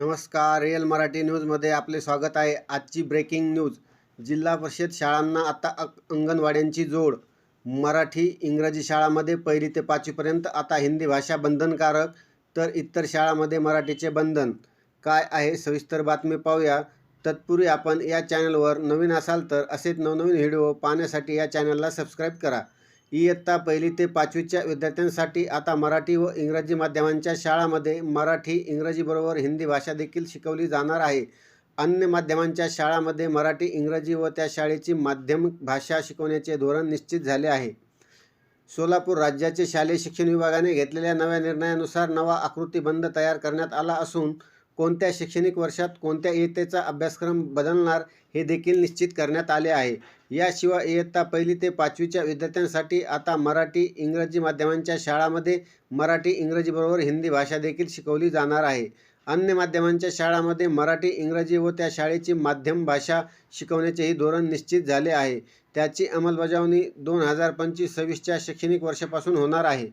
नमस्कार रिअल मराठी न्यूजमध्ये आपले स्वागत आहे. आजची ब्रेकिंग न्यूज. जिल्हा परिषद शाळांना आता अ- अंगणवाड्यांची जोड. मराठी इंग्रजी शाळामध्ये पहिली ते पाचवीपर्यंत आता हिंदी भाषा बंधनकारक तर इतर शाळामध्ये मराठीचे बंधन. काय आहे? सविस्तर बातमी पाहूया. तत्पूर्वी आपण या चॅनलवर नवीन असाल तर असेच नवनवीन व्हिडिओ पाहण्यासाठी या चॅनलला सबस्क्राईब करा. इयत्ता पहिली ते पाचवीच्या विद्यार्थ्यांसाठी आता मराठी व इंग्रजी माध्यमांच्या शाळामध्ये मराठी इंग्रजीबरोबर हिंदी भाषा देखील शिकवली जाणार आहे. अन्य माध्यमांच्या शाळामध्ये मराठी इंग्रजी व त्या शाळेची माध्यमिक भाषा शिकवण्याचे धोरण निश्चित झाले आहे. सोलापूर राज्याचे शालेय शिक्षण विभागाने घेतलेल्या नव्या निर्णयानुसार नवा आकृतीबंध तयार करण्यात आला असून कोणत्या शैक्षणिक वर्षात कोणत्या इयत्तेचा अभ्यासक्रम बदलणार हे देखील निश्चित करण्यात आले आहे. याशिवाय इयत्ता पहिली ते पाचवीच्या विद्यार्थ्यांसाठी आता मराठी इंग्रजी माध्यमांच्या शाळामध्ये मराठी इंग्रजीबरोबर हिंदी भाषा देखील शिकवली जाणार आहे. अन्य माध्यमांच्या शाळामध्ये मराठी इंग्रजी व त्या शाळेची माध्यम भाषा शिकवण्याचेही धोरण निश्चित झाले आहे. त्याची अंमलबजावणी दोन हजार पंचवीस सव्वीसच्या शैक्षणिक वर्षापासून होणार आहे.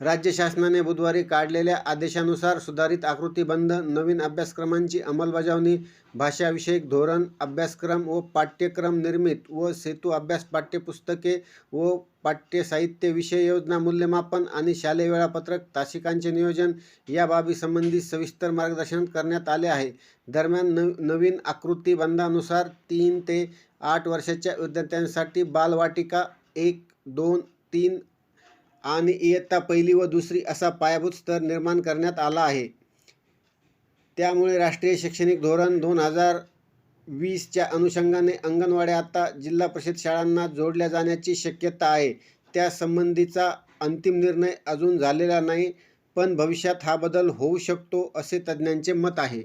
राज्य शासनाने बुधवारी काढलेल्या आदेशानुसार सुधारित आकृतीबंध नवीन अभ्यासक्रमांची अंमलबजावणी भाषाविषयक धोरण अभ्यासक्रम व पाठ्यक्रम निर्मित व सेतू अभ्यास पाठ्यपुस्तके व पाठ्यसाहित्य विषय योजना मूल्यमापन आणि शालेय वेळापत्रक तासिकांचे नियोजन या बाबीसंबंधी सविस्तर मार्गदर्शन करण्यात आले आहे. दरम्यान न नवीन आकृतीबंधानुसार तीन ते आठ वर्षाच्या विद्यार्थ्यांसाठी बालवाटिका एक दोन तीन आणि इयत्ता पहिली व दुसरी असा पायाभूत स्तर निर्माण करण्यात आला आहे. त्यामुळे राष्ट्रीय शैक्षणिक धोरण दोन हजार वीसच्या अनुषंगाने अंगणवाड्या आता जिल्हा परिषद शाळांना जोडल्या जाण्याची शक्यता आहे. त्यासंबंधीचा अंतिम निर्णय अजून झालेला नाही पण भविष्यात हा बदल होऊ शकतो असे तज्ज्ञांचे मत आहे.